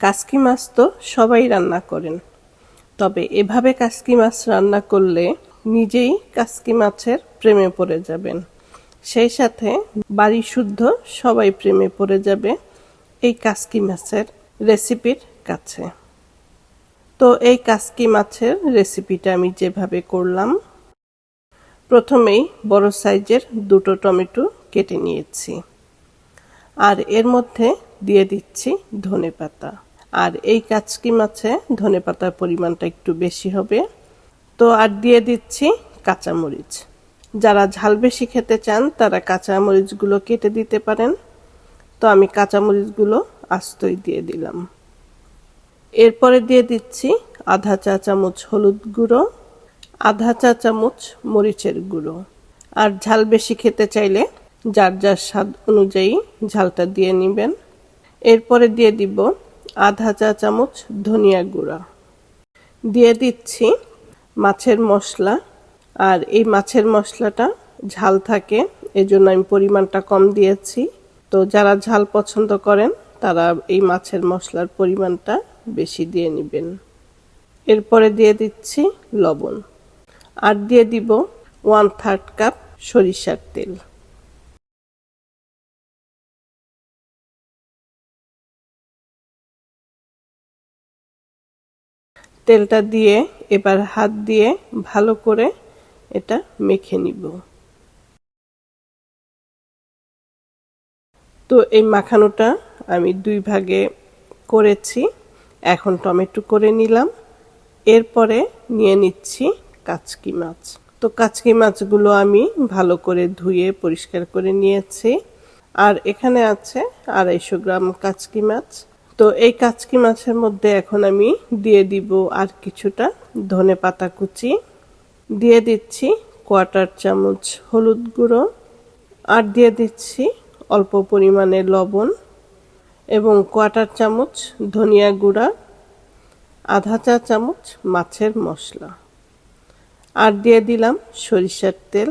কাসকি মাছ তো সবাই রান্না করেন। তবে এভাবে কাসকি মাছ রান্না করলে নিজেই কাসকি মাছের প্রেমে পড়ে যাবেন। সেই সাথে বাড়ি শুদ্ধ সবাই প্রেমে পড়ে যাবে এই কাসকি মাছের রেসিপির কাছে। তো এই কাসকি মাছের রেসিপিটা আমি যেভাবে করলাম, প্রথমেই বড় সাইজের দুটো টমেটো কেটে নিয়েছি। আর এর মধ্যে দিয়ে দিচ্ছি ধনে পাতা আর এই কাচকি মাছে? ধনে পাতার পরিমাণটা একটু বেশি হবে। তো আর দিয়ে দিচ্ছি কাঁচামরিচ। যারা ঝাল বেশি খেতে চান, তারা কাঁচামরিচগুলো কেটে দিতে পারেন। তো আমি কাঁচামরিচগুলো আস্তই দিয়ে দিলাম। এরপরে দিয়ে দিচ্ছি আধা চা চামচ হলুদ গুঁড়ো, আধা চা চামচ মরিচের গুঁড়ো। আর ঝাল বেশি খেতে চাইলে যার যার স্বাদ অনুযায়ী ঝালটা দিয়ে নেবেন। এরপরে দিয়ে দিব আধা চা চামচ ধনিয়া গুঁড়া। দিয়ে দিচ্ছি মাছের মশলা। আর এই মাছের মশলাটা ঝাল থাকে, এজন্য আমি পরিমাণটা কম দিয়েছি। তো যারা ঝাল পছন্দ করেন, তারা এই মাছের মশলার পরিমাণটা বেশি দিয়ে নেবেন। এরপরে দিয়ে দিচ্ছি লবণ। আর দিয়ে দিব ওয়ান থার্ড কাপ সরিষার তেল। তেলটা দিয়ে এবার হাত দিয়ে ভালো করে এটা মেখে নিব। তো এই মাখানোটা আমি দুই ভাগে করেছি। এখন টমেটো করে নিলাম। এরপরে নিয়ে নিচ্ছি কাচকি মাছ। তো কাচকি মাছগুলো আমি ভালো করে ধুয়ে পরিষ্কার করে নিয়েছি। আর এখানে আছে আড়াইশো গ্রাম কাচকি মাছ। তো এই কাচকি মাছের মধ্যে এখন আমি দিয়ে দিব আর কিছুটা ধনে পাতা কুচি। দিয়ে দিচ্ছি কোয়াটার চামচ হলুদ গুঁড়ো আর দিয়ে দিচ্ছি অল্প পরিমাণে লবণ এবং কোয়াটার চামচ ধনিয়া গুঁড়া, আধা চা চামচ মাছের মশলা। আর দিয়ে দিলাম সরিষার তেল।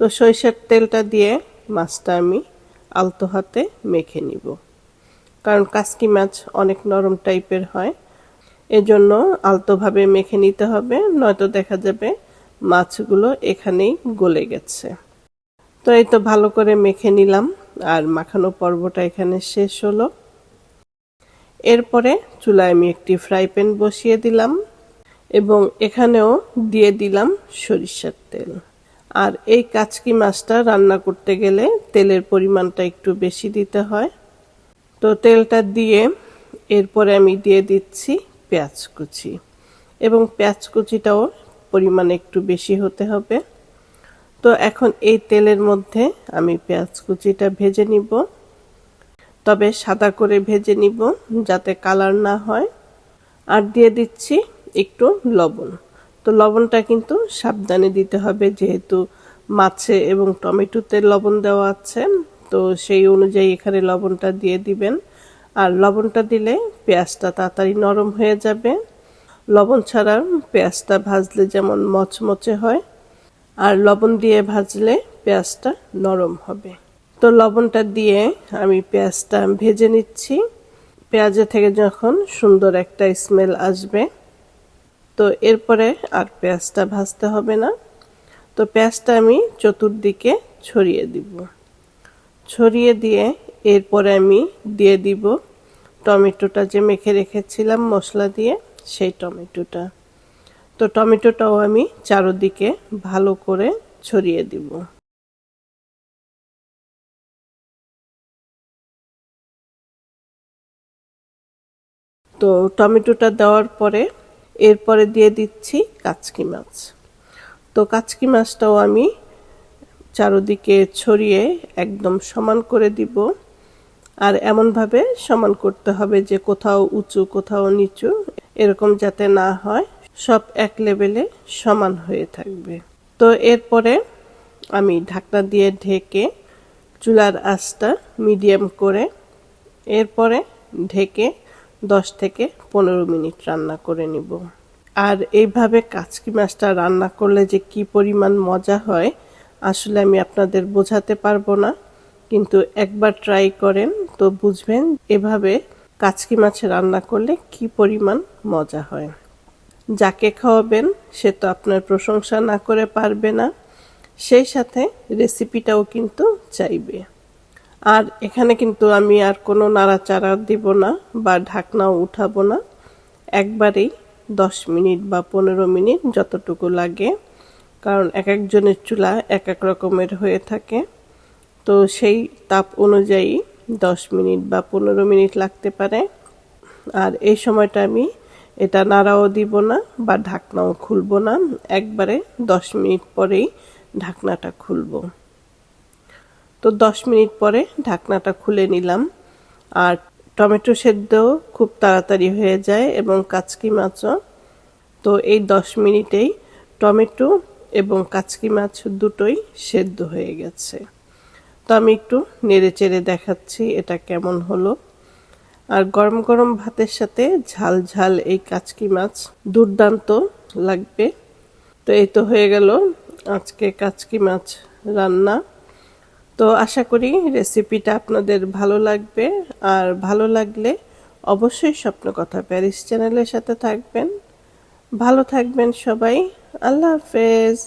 তো সরিষার তেলটা দিয়ে মাছটা আমি আলতো হাতে মেখে নিব। কারণ কাসকি মাছ অনেক নরম টাইপের হয়। এজন্য আলতোভাবে মেখে নিতে হবে, নয়তো দেখা যাবে মাছগুলো এখানেই গলে গেছে। তো এই তো ভালো করে মেখে নিলাম, আর মাখানো পর্বটা এখানে শেষ হলো। এরপরে চুলায় আমি একটি ফ্রাই প্যান বসিয়ে দিলাম, এবং এখানেও দিয়ে দিলাম সরিষার তেল। আর এই কাচকি মাছটা রান্না করতে গেলে তেলের পরিমাণটা একটু বেশি দিতে হয়। তো তেলটা দিয়ে এরপরে আমি দিয়ে দিচ্ছি পেঁয়াজ কুচি। এবং পেঁয়াজ কুচিটাও পরিমাণ একটু বেশি হতে হবে। তো এখন এই তেলের মধ্যে আমি পেঁয়াজ কুচিটা ভেজে নিব। তবে সাদা করে ভেজে নিব যাতে কালার না হয়। আর দিয়ে দিচ্ছি একটু লবণ। তো লবণটা কিন্তু সাবধানে দিতে হবে যেহেতু মাছে এবং টমেটোতে লবণ দেওয়া আছে। তো সেই অনুযায়ী এখানে লবণটা দিয়ে দিবেন। আর লবণটা দিলে পেঁয়াজটা তাড়াতাড়ি নরম হয়ে যাবে। লবণ ছাড়া পেঁয়াজটা ভাজলে যেমন মচমচে হয়, আর লবণ দিয়ে ভাজলে পেঁয়াজটা নরম হবে। তো লবণটা দিয়ে আমি পেঁয়াজটা ভেজে নিচ্ছি। পেঁয়াজে থেকে যখন সুন্দর একটা স্মেল আসবে, তো এরপরে আর পেঁয়াজটা ভাজতে হবে না। তো পেঁয়াজটা আমি চতুর্দিকে ছড়িয়ে দিব। ছড়িয়ে দিয়ে এরপরে আমি দিয়ে দিব টমেটোটা যে মেখে রেখেছিলাম মশলা দিয়ে, সেই টমেটোটা। তো টমেটোটাও আমি চারোদিকে ভালো করে ছড়িয়ে দিব। তো টমেটোটা দেওয়ার পরে এরপরে দিয়ে দিচ্ছি কাচকি মাছ। তো কাচকি মাছটাও আমি চারোদিকে ছড়িয়ে একদম সমান করে দিব। আর এমনভাবে সমান করতে হবে যে কোথাও উঁচু, কোথাও নিচু, এরকম যাতে না হয়। সব এক লেভেলে সমান হয়ে থাকবে। তো এরপরে আমি ঢাকনা দিয়ে ঢেকে চুলার আঁচটা মিডিয়াম করে এরপরে ঢেকে দশ থেকে পনেরো মিনিট রান্না করে নিব। আর এইভাবে কাচকি মাছটা রান্না করলে যে কি পরিমাণ মজা হয় আসলে আমি আপনাদের বোঝাতে পারব না, কিন্তু একবার ট্রাই করেন তো বুঝবেন এভাবে কাচকি মাছ রান্না করলে কি পরিমাণ মজা হয়। যাকে খাওয়াবেন সে তো আপনার প্রশংসা না করে পারবে না, সেই সাথে রেসিপিটাও কিন্তু চাইবে। আর এখানে কিন্তু আমি আর কোনো নাড়াচাড়া দিব না বা ঢাকনাও উঠাবো না, একবারেই দশ মিনিট বা পনেরো মিনিট যতটুকু লাগে। কারণ এক একজনের চুলা এক এক রকমের হয়ে থাকে। তো সেই তাপ অনুযায়ী দশ মিনিট বা পনেরো মিনিট লাগতে পারে। আর এই সময়টা আমি এটা নাড়াও দিব না বা ঢাকনাও খুলব না। একবারে দশ মিনিট পরেই ঢাকনাটা খুলবো। তো দশ মিনিট পরে ঢাকনাটা খুলে নিলাম। আর টমেটো সেদ্ধ খুব তাড়াতাড়ি হয়ে যায় এবং কাচকি মাছও। তো এই দশ মিনিটেই টমেটো এবং কাচকি মাছ দুটোই সেদ্ধ হয়ে গেছে। তো আমি একটু নেড়ে চেড়ে দেখাচ্ছি এটা কেমন হলো। আর গরম গরম ভাতের সাথে ঝাল ঝাল এই কাচকি মাছ দুর্দান্ত লাগবে। তো এই তো হয়ে গেল আজকে কাচকি মাছ রান্না। তো আশা করি রেসিপিটা আপনাদের ভালো লাগবে। আর ভালো লাগলে অবশ্যই স্বপ্ন কথা প্যারিস চ্যানেলের সাথে থাকবেন। ভালো থাকবেন সবাই। আল্লাহ হাফেজ।